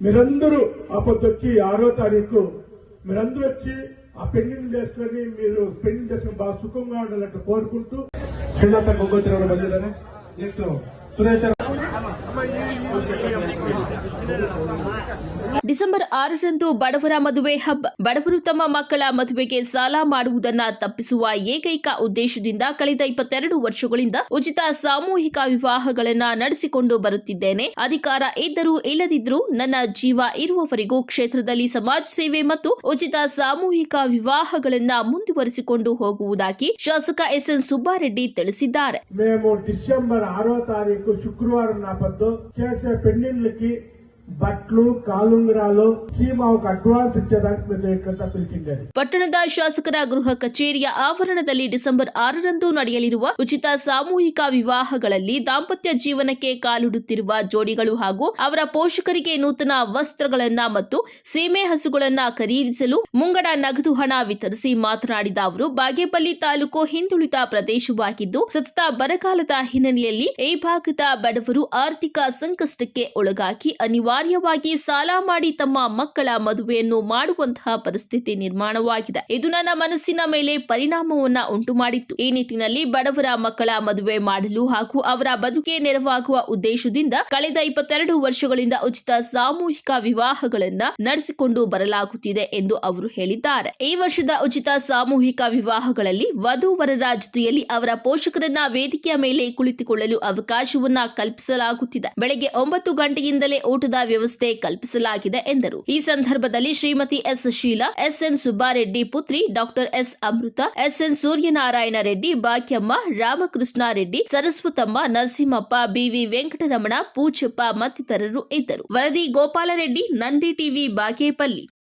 మీరందరూ ఆ వచ్చి ఆరో తారీఖు మీరందరూ వచ్చి ఆ పెండింగ్ చేసుకొని మీరు పెండింగ్ చేసుకుని బాగా సుఖంగా ఉండాలంటే కోరుకుంటూ. శ్రీనాథ గంగోత్రి బంధువులని నెక్స్ట్ సురేష్ ಡಿಸೆಂಬರ್ ಆರರಂದು ಬಡವರ ಮದುವೆ ಹಬ್ಬ ಬಡವರು ತಮ್ಮ ಮಕ್ಕಳ ಮದುವೆಗೆ ಸಾಲ ಮಾಡುವುದನ್ನು ತಪ್ಪಿಸುವ ಏಕೈಕ ಉದ್ದೇಶದಿಂದ ಕಳೆದ ಇಪ್ಪತ್ತೆರಡು ವರ್ಷಗಳಿಂದ ಉಚಿತ ಸಾಮೂಹಿಕ ವಿವಾಹಗಳನ್ನು ನಡೆಸಿಕೊಂಡು ಬರುತ್ತಿದ್ದೇನೆ. ಅಧಿಕಾರ ಇದ್ದರೂ ಇಲ್ಲದಿದ್ದರೂ ನನ್ನ ಜೀವ ಇರುವವರೆಗೂ ಕ್ಷೇತ್ರದಲ್ಲಿ ಸಮಾಜ ಸೇವೆ ಮತ್ತು ಉಚಿತ ಸಾಮೂಹಿಕ ವಿವಾಹಗಳನ್ನು ಮುಂದುವರಿಸಿಕೊಂಡು ಹೋಗುವುದಾಗಿ ಶಾಸಕ ಎಸ್ಎನ್ ಸುಬ್ಬಾರೆಡ್ಡಿ ತಿಳಿಸಿದ್ದಾರೆ. మేము చేసే పెండిండ్లకి బట్లు కాలుంగరాలు ಪಟ್ಟಣದ ಶಾಸಕರ ಗೃಹ ಕಚೇರಿಯ ಆವರಣದಲ್ಲಿ ಡಿಸೆಂಬರ್ ಆರರಂದು ನಡೆಯಲಿರುವ ಉಚಿತ ಸಾಮೂಹಿಕ ವಿವಾಹಗಳಲ್ಲಿ ದಾಂಪತ್ಯ ಜೀವನಕ್ಕೆ ಕಾಲಿಡುತ್ತಿರುವ ಜೋಡಿಗಳು ಹಾಗೂ ಅವರ ಪೋಷಕರಿಗೆ ನೂತನ ವಸ್ತ್ರಗಳನ್ನ ಮತ್ತು ಸೀಮೆ ಹಸುಗಳನ್ನ ಖರೀದಿಸಲು ಮುಂಗಡ ನಗದು ಹಣ ವಿತರಿಸಿ ಮಾತನಾಡಿದ ಅವರು, ಬಾಗೇಪಲ್ಲಿ ತಾಲೂಕು ಹಿಂದುಳಿದ ಪ್ರದೇಶವಾಗಿದ್ದು, ಸತತ ಬರಗಾಲದ ಹಿನ್ನೆಲೆಯಲ್ಲಿ ಈ ಭಾಗದ ಬಡವರು ಆರ್ಥಿಕ ಸಂಕಷ್ಟಕ್ಕೆ ಒಳಗಾಗಿ ಅನಿವಾರ್ಯವಾಗಿ ಸಾಲ ಮಾಡಿ ತಮ್ಮ ಮದುವೆಯನ್ನು ಮಾಡುವಂತಹ ಪರಿಸ್ಥಿತಿ ನಿರ್ಮಾಣವಾಗಿದೆ. ಇದು ನನ್ನ ಮನಸ್ಸಿನ ಮೇಲೆ ಪರಿಣಾಮವನ್ನ ಉಂಟು ಮಾಡಿತ್ತು ಈ ನಿಟ್ಟಿನಲ್ಲಿ ಬಡವರ ಮಕ್ಕಳ ಮದುವೆ ಮಾಡಲು ಹಾಗೂ ಅವರ ಬದುಕೆ ನೆರವಾಗುವ ಉದ್ದೇಶದಿಂದ ಕಳೆದ ಇಪ್ಪತ್ತೆರಡು ವರ್ಷಗಳಿಂದ ಉಚಿತ ಸಾಮೂಹಿಕ ವಿವಾಹಗಳನ್ನ ನಡೆಸಿಕೊಂಡು ಬರಲಾಗುತ್ತಿದೆ ಎಂದು ಅವರು ಹೇಳಿದ್ದಾರೆ. ಈ ವರ್ಷದ ಉಚಿತ ಸಾಮೂಹಿಕ ವಿವಾಹಗಳಲ್ಲಿ ವಧು ವರರ ಜೊತೆಯಲ್ಲಿ ಅವರ ಪೋಷಕರನ್ನ ವೇದಿಕೆಯ ಮೇಲೆ ಕುಳಿತುಕೊಳ್ಳಲು ಅವಕಾಶವನ್ನ ಕಲ್ಪಿಸಲಾಗುತ್ತಿದೆ. ಬೆಳಗ್ಗೆ ಒಂಬತ್ತು ಗಂಟೆಯಿಂದಲೇ ಊಟದ ವ್ಯವಸ್ಥೆ ಕಲ್ಪಿಸಲಾಗಿದೆ ಎಂದರು. ಈ ಸಂದರ್ಭದಲ್ಲಿ Shrimati S Sheela, S N Subbareddy ಪುತ್ರಿ doctor S Amrutha, S N Suryanarayana Reddy, Bakyamma, Ramakrishna Reddy, Saraswatamma, Narasimhappa, B V Venkataramana Poojappa ಮತ್ತಿತರರು ಇದ್ದರು. ವರದಿ ಗೋಪಾಲರೆಡ್ಡಿ, ನಂದಿ ಟಿವಿ, ಬಾಗೇಪಲ್ಲಿ.